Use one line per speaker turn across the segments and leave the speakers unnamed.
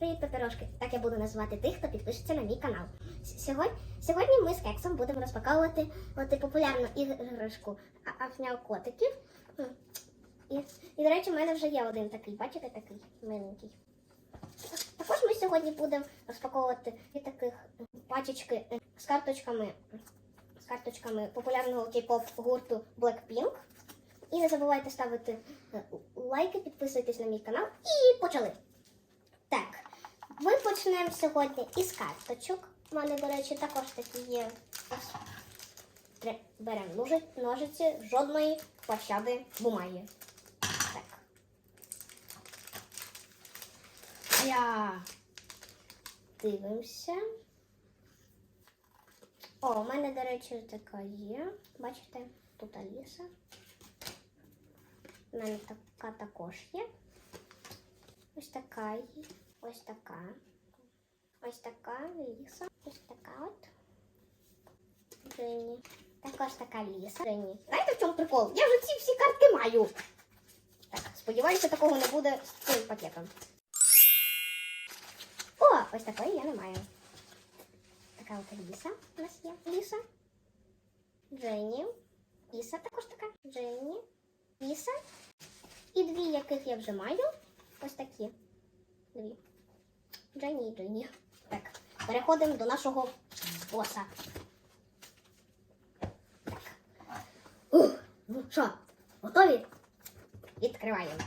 Привіт, папірошки! Так я буду називати тих, хто підпишеться на мій канал. Сьогодні, сьогодні ми з кексом будемо розпаковувати от, популярну іграшку а- котиків. І, і, до речі, в мене вже є один такий, бачите, такий миленький. Також ми сьогодні будемо розпаковувати і таких пачечки з карточками, з карточками популярного кей-поп гурту Blackpink. І не забувайте ставити е, лайки, підписуйтесь на мій канал. І почали! Ми почнемо сьогодні із карточок. У мене, до речі, також такі є. Беремо ножиці, жодної пощади бумаги. Так. Я дивимося. О, у мене, до речі, така є. Бачите, тут Аліса. У мене така також є. Ось така є. Ось така. Ось така ліса. Ось така от. Дженні. Також така ліса. Дженні. Знаєте, в чому прикол? Я вже ці всі карти маю. Так, сподіваюся, такого не буде з цим пакетом. О, ось такої я не маю. Така от ліса у нас є. Ліса. Дженні. Ліса також така. Дженні. Ліса. І дві, яких я вже маю. Ось такі. Дві. Дженні і Дженні. Так, переходимо до нашого боса. Так. Ух, ну що, готові? Відкриваємо.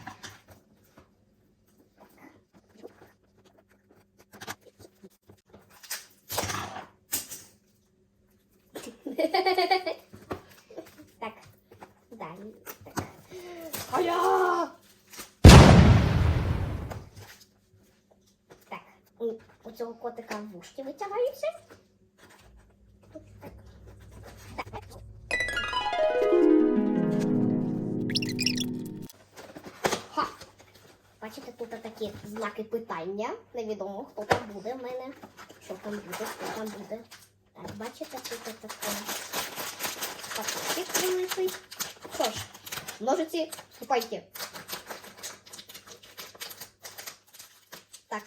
Так, далі. Так. Аля! У, цього котика вушки витягаються. Бачите, тут такі знаки питання. Невідомо, хто там буде в мене. Що там буде, хто там буде. Так, бачите, тут таке пакетик великий. Що ж, ножиці, вступайте. Так,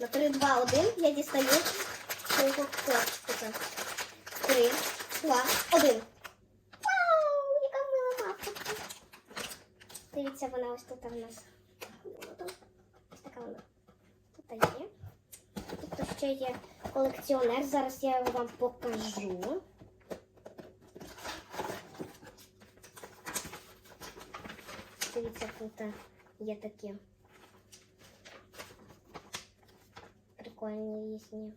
на 3, 2, 1 я дістаю свого котика. 3, 2, 1. Вау, яка мила мапка. Дивіться, вона ось тут в нас. Ось така вона. Тут є. Тут ще є колекціонер. Зараз я вам покажу. Дивіться, тут є такі прикольні різні.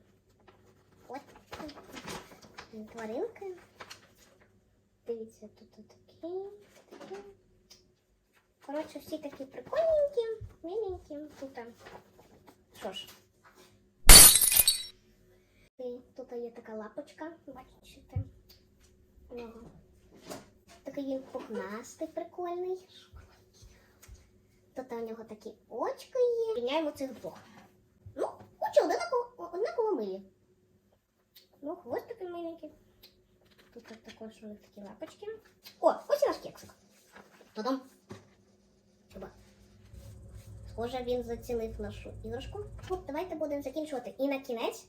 От тваринки. Дивіться, тут такі, такі. Коротше, всі такі прикольненькі, миленькі. Тут. Що ж. Тут є така лапочка, бачите. У нього. Такий він пухнастий, прикольний. Тут у нього такі очки є. Міняємо цих двох. Однаково, милі. Ну, хвостики миленькі. Тут також у такі лапочки. О, ось і наш кексик. Та-дам. Хіба. Схоже, він зацінив нашу іграшку. Ну, давайте будемо закінчувати. І на кінець.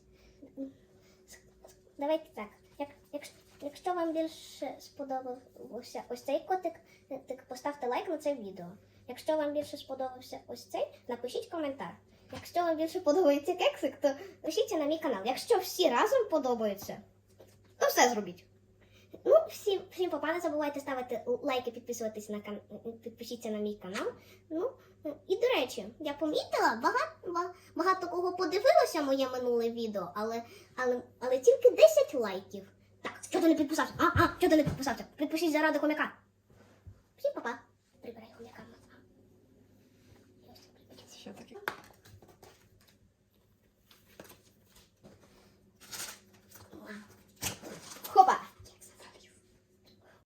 Давайте так. Як, якщо, якщо вам більше сподобався ось цей котик, так поставте лайк на це відео. Якщо вам більше сподобався ось цей, напишіть коментар. Якщо вам більше подобається кексик, то пишіться на мій канал. Якщо всі разом подобаються, то все зробіть. Ну, всім, всім попа, не забувайте ставити лайки, підписуватись на кан... підпишіться на мій канал. Ну, і до речі, я помітила, багато, багато кого подивилося моє минуле відео, але, але, але тільки 10 лайків. Так, що ти не підписався? А, а, що ти не підписався? Підпишись заради хомяка. Всім папа. Прибирай хомяка.
Що таке?